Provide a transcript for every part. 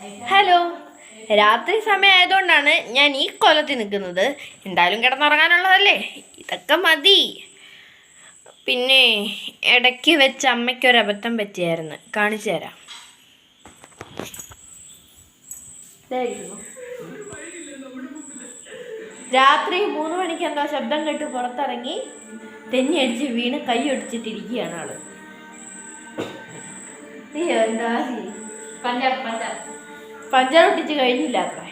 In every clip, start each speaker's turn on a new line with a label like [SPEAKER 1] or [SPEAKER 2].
[SPEAKER 1] Hello രാത്രി സമയമായതുകൊണ്ടാണ് ഞാൻ ഈ കൊലത്തിൽ നിൽക്കുന്നത്. എന്തായാലും കിടന്നുറങ്ങാനുള്ളതല്ലേ? ഇതൊക്കെ മതി. പിന്നെ ഇടയ്ക്ക് വെച്ച് അമ്മയ്ക്കൊരു അബദ്ധം പറ്റിയായിരുന്നു. കാണിച്ചു തരാം. രാത്രി മൂന്ന് മണിക്ക് എന്തോ ശബ്ദം കേട്ട് പുറത്തിറങ്ങി തെന്നി അടിച്ച് വീണ് കൈ ഒടിച്ചിട്ടിരിക്കുകയാണ് ആൾ. എന്താ
[SPEAKER 2] പഞ്ചാബ് പഞ്ചാബ്.
[SPEAKER 1] പഞ്ചർ ഒട്ടിച്ച് കഴിഞ്ഞില്ല അത്ര.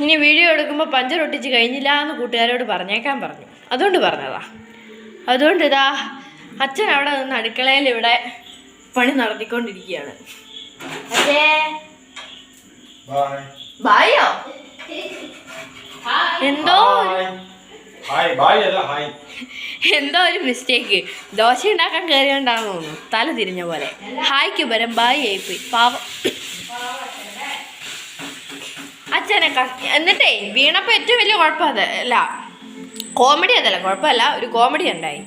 [SPEAKER 1] ഇനി വീഡിയോ എടുക്കുമ്പോൾ പഞ്ചർ ഒട്ടിച്ച് കഴിഞ്ഞില്ല എന്ന് കൂട്ടുകാരോട് പറഞ്ഞേക്കാൻ പറഞ്ഞു. അതുകൊണ്ട് പറഞ്ഞതാ. അതുകൊണ്ട് ഇതാ അച്ഛൻ അവിടെ നിന്ന് അടുക്കളയിൽ ഇവിടെ പണി നടത്തിക്കൊണ്ടിരിക്കുകയാണ്. അച്ഛേ. ബായോ. എന്തോ ഒരു-
[SPEAKER 3] ഹായ്. ബായ് അല്ല ഹായ്.
[SPEAKER 1] എന്തോ ഒരു മിസ്റ്റേക്ക്. ദോശ ഉണ്ടാക്കാൻ കയറിയോണ്ടാന്ന് തോന്നുന്നു. തല തിരിഞ്ഞ പോലെ. ഹായ്ക്ക് പരം ബായി ആയിപ്പോയി. പാവം. അച്ഛനെ എന്നിട്ടേ വീണപ്പോൾ ഏറ്റവും വലിയ കുഴപ്പം അത് അല്ല കോമഡി അതല്ല കുഴപ്പമല്ല ഒരു കോമഡി ഉണ്ടായി.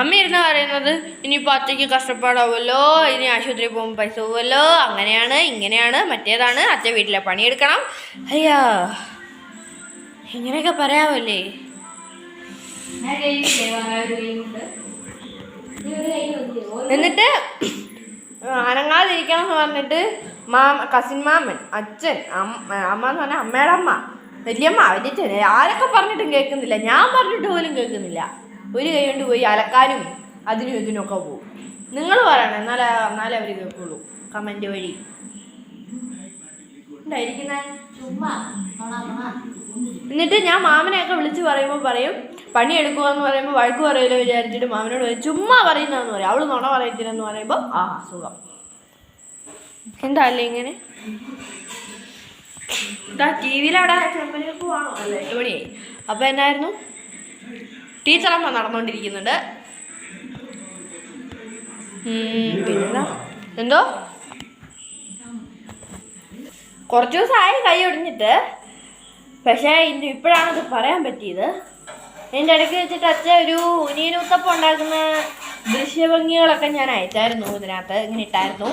[SPEAKER 1] അമ്മ ഇരുന്ന് പറയുന്നത് ഇനിയിപ്പോൾ അച്ഛയ്ക്ക് കഷ്ടപ്പാടാവുമല്ലോ ഇനി ആശുപത്രിയിൽ പോകുമ്പോൾ പൈസ പോകുമല്ലോ അങ്ങനെയാണ് ഇങ്ങനെയാണ് മറ്റേതാണ് അച്ഛൻ വീട്ടിലെ പണിയെടുക്കണം. അയ്യോ ഇങ്ങനെയൊക്കെ പറയാമല്ലേ എന്നിട്ട് അനങ്ങാതിരിക്കണം എന്ന് പറഞ്ഞിട്ട് മാമ കസിൻ മാമൻ അച്ഛൻ അമ്മ എന്ന് പറഞ്ഞാൽ അമ്മയുടെ അമ്മ വലിയമ്മ വലിയച്ഛൻ ആരൊക്കെ പറഞ്ഞിട്ടും കേൾക്കുന്നില്ല. ഞാൻ പറഞ്ഞിട്ട് പോലും കേൾക്കുന്നില്ല. ഒരു കൈ കൊണ്ട് പോയി അലക്കാനും അതിനും ഇതിനൊക്കെ പോകും. നിങ്ങൾ പറയണം. എന്നാലേ എന്നാലേ അവർ കേൾക്കുള്ളൂ. കമന്റ് വഴി ഉണ്ടായിരിക്കുന്നേ
[SPEAKER 2] ചുമ്മാ നുണ, നുണ.
[SPEAKER 1] എന്നിട്ട് ഞാൻ മാമനെയൊക്കെ വിളിച്ച് പറയുമ്പോൾ പറയും പണി എടുക്കുക എന്ന് പറയുമ്പോൾ വഴക്ക് പറയുമല്ലോ വിചാരിച്ചിട്ട് മാമനോട് പറയും ചുമ്മാ പറയുന്നതെന്ന് പറയും. അവൾ നുണ പറയത്തില്ലെന്ന് പറയുമ്പോൾ ആ സുഖം. എന്താ അല്ലേ ഇങ്ങനെ? ടി വിയിലവിടെ ചെമ്പനിക്ക് പോവാണോ അല്ല? എട്ട് മണിയായി അപ്പോൾ എന്നായിരുന്നു? ടീച്ചറമ്മ നടന്നുകൊണ്ടിരിക്കുന്നുണ്ട് ഉം, പിന്നെന്താ? എന്തോ? കുറച്ച് ദിവസമായി കൈ ഒടിഞ്ഞിട്ട്. പക്ഷേ ഇന്ന് ഇപ്പോഴാണ് ഇത് പറയാൻ പറ്റിയത്. എന്റെ ഇടയ്ക്ക് വെച്ചിട്ട് അച്ഛൻ ഒരു ഉനിയനൂത്തപ്പം ഉണ്ടാക്കുന്ന ദൃശ്യഭംഗികളൊക്കെ ഞാൻ അയച്ചായിരുന്നു ഇതിനകത്ത് ഇങ്ങനെ ഇട്ടായിരുന്നു.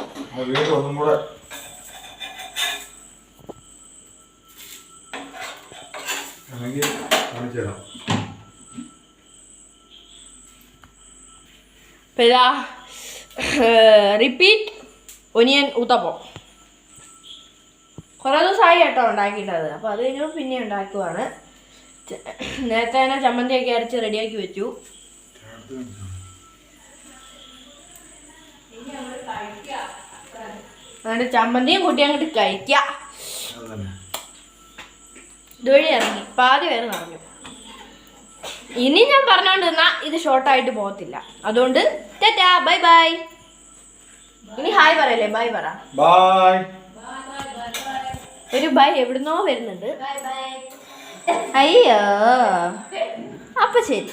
[SPEAKER 1] ഇതാ റിപ്പീറ്റ് ഒനിയൻ ഊത്തപ്പം കുറേ ദിവസമായി കേട്ടോ ഉണ്ടാക്കിയിട്ടത്. അപ്പോൾ അത് കഴിഞ്ഞപ്പോൾ പിന്നെ ഉണ്ടാക്കുവാണ്. നേരത്തെ തന്നെ ചമ്മന്തിയൊക്കെ അരച്ച് റെഡിയാക്കി വെച്ചു. അതുകൊണ്ട് ചമ്മന്തിയും കൂട്ടി അങ്ങോട്ട് കഴിക്കുക ഇതുവഴി ഇറങ്ങി. പാതി വരെ നിറഞ്ഞു ഇനി ഞാൻ പറഞ്ഞോണ്ട് നിന്നാ ഇത് ഷോർട്ടായിട്ട് പോകത്തില്ല. അതുകൊണ്ട് ടാറ്റാ ബൈ ബൈ. ഇനി ഹായ് പറയല്ലേ? ബൈ പറ.
[SPEAKER 3] ബായ്
[SPEAKER 1] ഒരു ബൈ എവിടുന്നോ വരുന്നുണ്ട്. അയ്യോ. അപ്പൊ ശരി.